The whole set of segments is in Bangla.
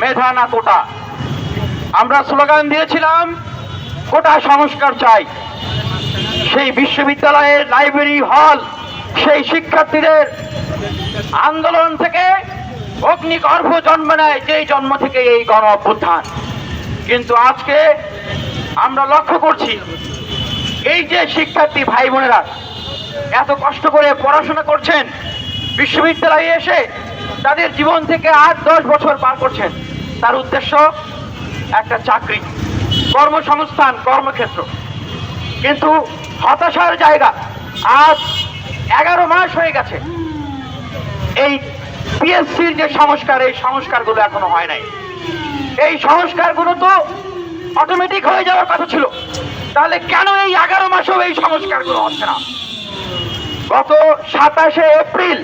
মেধা না কোটা। আমরা স্লোগান দিয়েছিলাম, কোটা সংস্কার চাই। সেই বিশ্ববিদ্যালয়ের লাইব্রেরি হল, সেই শিক্ষার্থীদের আন্দোলন থেকে অগ্নিগর্ভ জন্ম নেয়, যেই জন্ম থেকে এই গণ অভ্যুত্থান। কিন্তু আজকে আমরা লক্ষ্য করছি, এই যে শিক্ষার্থী ভাই বোনেরা এত কষ্ট করে পড়াশোনা করছেন, বিশ্ববিদ্যালয়ে এসে তাদের জীবন থেকে আট, দশ বছর পার করছেন। তার উদ্দেশ্য একটা চাকরি, কর্মসংস্থান, কর্মক্ষেত্র। কিন্তু হতাশার জায়গা আজ এগারো মাস হয়ে গেছে। এই পিএসসির যে সংস্কার, এই সংস্কারগুলো এখনও হয় নাই। এই সংস্কারগুলো তো অটোমেটিক হয়ে যাওয়ার কথা ছিল। তাহলে কেন এই এগারো মাসেও এই সংস্কারগুলো হচ্ছে না? গত সাতাশে এপ্রিল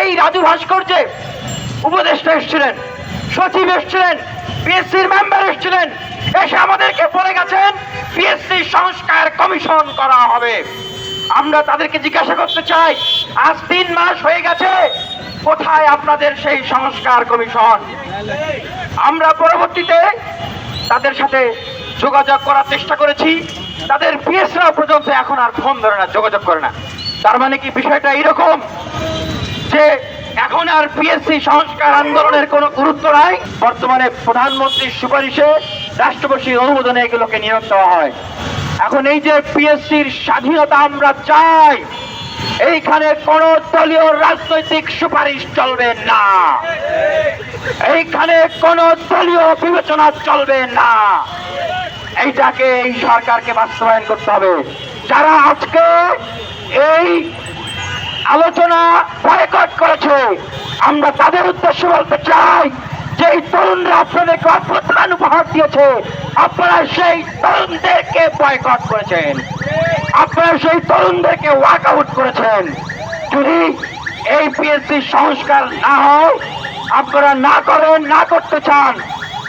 এই রাজু ভাস্কর্যে উপদেষ্টা এসেছিলেন, সচিব এসেছিলেন, পিএসসির মেম্বার এসেছিলেন, এসে আমাদেরকে বলে গেছেন, পিএসসি সংস্কার কমিশন করা হবে। আমরা তাদেরকে জিজ্ঞাসা করতে চাই, আজ তিন মাস হয়ে গেছে, কোথায় আপনাদের সেই সংস্কার কমিশন? আমরা পরবর্তীতে তাদের সাথে যোগাযোগ করার চেষ্টা করেছি, তাদের পিএসরা পর্যন্ত এখন আর ফোন ধরে না, যোগাযোগ করে না। তার মানে কি বিষয়টা এইরকম যে এখন আর পিএসসি সংস্কার আন্দোলনের কোনো গুরুত্ব নাই? বর্তমানে প্রধানমন্ত্রীর সুপারিশে রাষ্ট্রপতির অনুমোদনে এগুলোকে নিয়োগ দেওয়া হয়। এখন এই যে পিএসসির স্বাধীনতা আমরা চাই, এইখানে কোন দলীয় রাজনৈতিক সুপারিশ চলবে না। এইখানে কোন দলীয় বিবেচনা চলবে না। এইটাকে এই সরকারকে বাস্তবায়ন করতে হবে। যারা আজকে এই আলোচনা বয়কট করেছে, আমরা তাদের উদ্দেশ্যে বলতে চাই যে তরুণরা আপনাদেরকে অভ্যুত্থান উপহার দিয়েছে। আপনারা সেই তরুণদেরকে বয়কট করেছেন। আপনারা সেই তরুণদেরকে ওয়াক আউট করেছেন। যদি এই পিএসসি সংস্কার না হয়, আপনারা না করেন, না করতে চান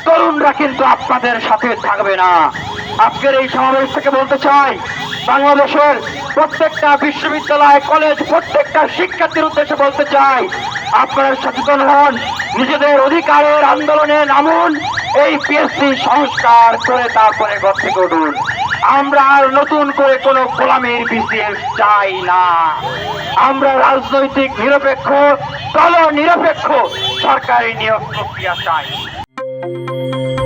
তরুণরা কিন্তু আপনাদের সাথে থাকবে না। আজকের এই সমাবেশ থেকে বলতে চাই, বাংলাদেশের প্রত্যেকটা বিশ্ববিদ্যালয়, কলেজ, প্রত্যেকটা শিক্ষার্থীর উদ্দেশ্যে বলতে চাই, আপনারা সচেতন হন, নিজেদের অধিকারের আন্দোলনে নামুন, এই পিএসসি সংস্কার করে তারপরে ঘর থেকে উঠুন। আমরা আর নতুন করে কোনো গোলামের বিশেষ চাই না। আমরা রাজনৈতিক নিরপেক্ষ দল নিরপেক্ষ সরকারি নিয়োগ প্রক্রিয়া চাই। Música